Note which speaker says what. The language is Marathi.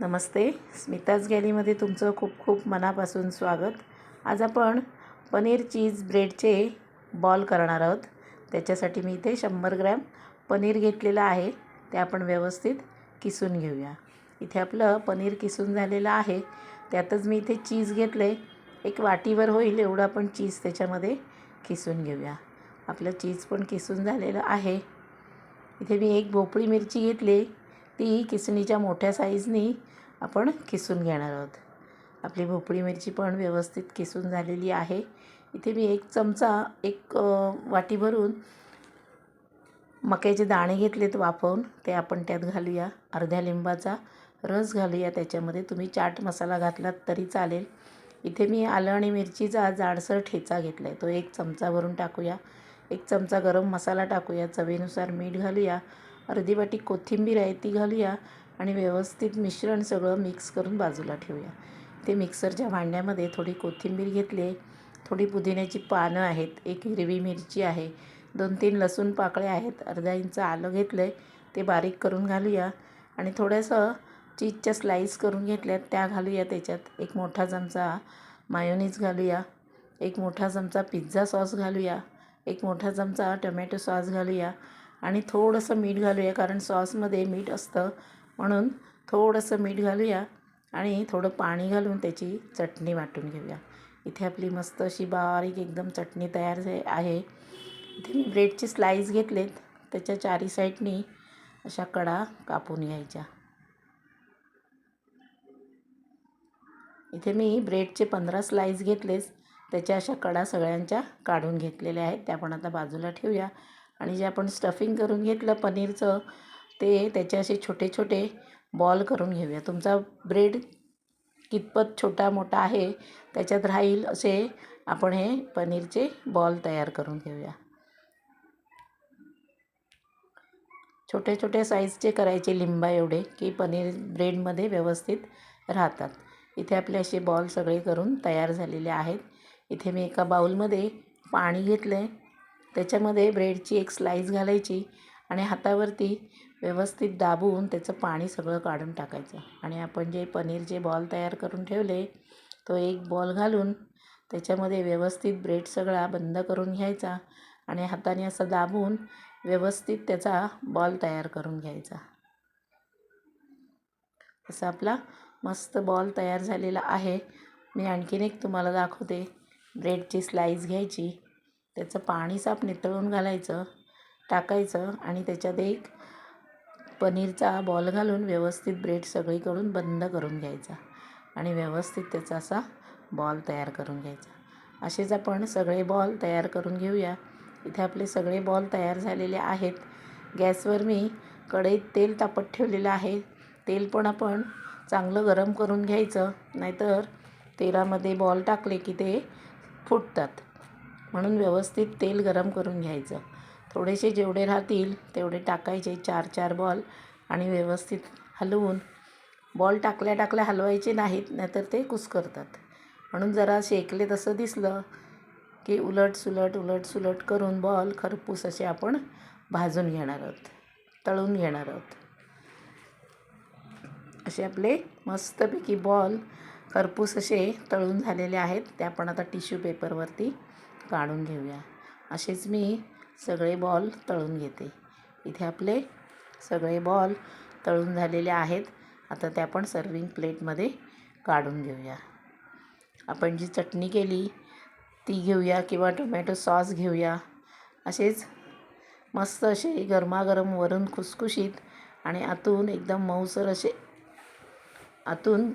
Speaker 1: नमस्ते. स्मिताज गॅलीमध्ये तुमचं खूप खूप मनापासून स्वागत. आज आपण पनीर चीज ब्रेडचे बॉल करणार आहोत. त्याच्यासाठी मी इथे शंभर ग्रॅम पनीर घेतलेलं आहे. ते आपण व्यवस्थित किसून घेऊया. इथे आपलं पनीर किसून झालेलं आहे. त्यातच मी इथे चीज घेतले. एक वाटीवर होईल एवढं आपण चीज त्याच्यामध्ये किसून घेऊया. आपलं चीज पण किसून झालेलं आहे. इथे मी एक भोपळी मिरची घेतली. ती किसणीच्या मोठ्या साईजनी आपण किसून घेणार आहोत. आपली भोपळी मिरची पण व्यवस्थित किसून झालेली आहे. इथे मी एक चमचा एक वाटी भरून मक्याचे दाणे घेतलेत वाफवून. ते आपण त्यात घालूया. अर्ध्या लिंबाचा रस घालूया. त्याच्यामध्ये तुम्ही चाट मसाला घातलात तरी चालेल. इथे मी आलं आणि मिरचीचा जाडसर ठेचा घेतला आहे तो एक चमचा भरून टाकूया. एक चमचा गरम मसाला टाकूया. चवीनुसार मीठ घालूया. अर्धी वाटी कोथिंबीर आहे ती घालूया आणि व्यवस्थित मिश्रण सगळं मिक्स करून बाजूला ठेवूया. ते मिक्सरच्या भांड्यामध्ये थोडी कोथिंबीर घेतली. आहे थोडी पुदिन्याची पानं आहेत. एक हिरवी मिरची आहे. दोन तीन लसूण पाकळ्या आहेत. अर्धा इंच आलं घेतलं आहे ते बारीक करून घालूया. आणि थोडंसं चीजच्या स्लाईस करून घेतल्यात. त्या घालूया त्याच्यात. एक मोठा चमचा मायोनीज घालूया. एक मोठा चमचा पिझ्झा सॉस घालूया. एक मोठा चमचा टमॅटो सॉस घालूया. आणि थोडंसं मीठ घालूया कारण सॉसमध्ये मीठ असतं. म्हणून थोडंसं मीठ घालूया आणि थोडं पाणी घालून त्याची चटणी वाटून घेऊया. इथे आपली मस्त अशी बारीक एकदम चटणी तयार आहे. इथे मी ब्रेडचे स्लाईस घेतलेत. त्याच्या चारी साईडनी अशा कडा कापून घ्यायच्या. इथे मी ब्रेडचे पंधरा स्लाईस घेतलेच त्याच्या अशा कडा सगळ्यांच्या काढून घेतलेल्या आहेत. त्या पण आता बाजूला ठेवूया. आणि जे आपण स्टफिंग करून घेतलं पनीरचं ते त्याचे असे छोटे छोटे बॉल करून घेऊया. तुमचा ब्रेड कितपत छोटा मोठा आहे त्याच्यात राहील असे आपण हे पनीरचे बॉल तयार करून घेऊया. छोटे छोटे साईजचे करायचे लिंबा एवढे की पनीर ब्रेडमध्ये व्यवस्थित राहतात. इथे आपले असे बॉल सगळे करून तयार झालेले आहेत. इथे मी एका बाऊलमध्ये पाणी घेतलं आहे त्याच्यामध्ये ब्रेडची एक स्लाईस घालायची आणि हातावरती व्यवस्थित दाबून त्याचं पाणी सगळं काढून टाकायचं. आणि आपण जे पनीरचे बॉल तयार करून ठेवले तो एक बॉल घालून त्याच्यामध्ये व्यवस्थित ब्रेड सगळा बंद करून घ्यायचा आणि हाताने असं दाबून व्यवस्थित त्याचा बॉल तयार करून घ्यायचा. असा आपला मस्त बॉल तयार झालेला आहे. मी आणखीन एक तुम्हाला दाखवते. ब्रेडची स्लाईस घ्यायची. त्याचं पाणी साफ नितळून घालायचं टाकायचं आणि त्याच्यात एक पनीरचा बॉल घालून व्यवस्थित ब्रेड सगळीकडून बंद करून घ्यायचा आणि व्यवस्थित त्याचा असा बॉल तयार करून घ्यायचा. असेच आपण सगळे बॉल तयार करून घेऊया. इथे आपले सगळे बॉल तयार झालेले आहेत. गॅसवर मी कढईत तेल तापत ठेवलेलं आहे. तेल पण आपण चांगलं गरम करून घ्यायचं. नाहीतर तेलामध्ये बॉल टाकले की ते फुटतात. म्हणून व्यवस्थित तेल गरम करून घ्यायचं. थोडेसे जेवढे राहतील तेवढे टाकायचे. चार चार बॉल आणि व्यवस्थित हलवून. बॉल टाकल्या टाकल्या हलवायचे नाहीत नाहीतर ते कुसकरतात. म्हणून जरा शेकले तसं दिसलं की उलट सुलट उलट सुलट करून बॉल खरपूस असे आपण भाजून घेणार आहोत तळून घेणार आहोत. असे आपले मस्तपैकी बॉल खरपूस असे तळून झालेले आहेत. ते आपण आता टिश्यू पेपरवरती काढून घेऊया. असेच मी सगळे बॉल तळून घेते. इथे आपले सगळे बॉल तळून झालेले आहेत. आता ते आपण सर्विंग प्लेटमध्ये काढून घेऊया. आपण जी चटणी केली ती घेऊया किंवा टोमॅटो सॉस घेऊया. असेच मस्त असे गरमागरम वरून खुसखुशीत आणि आतून एकदम मऊसर असे आतून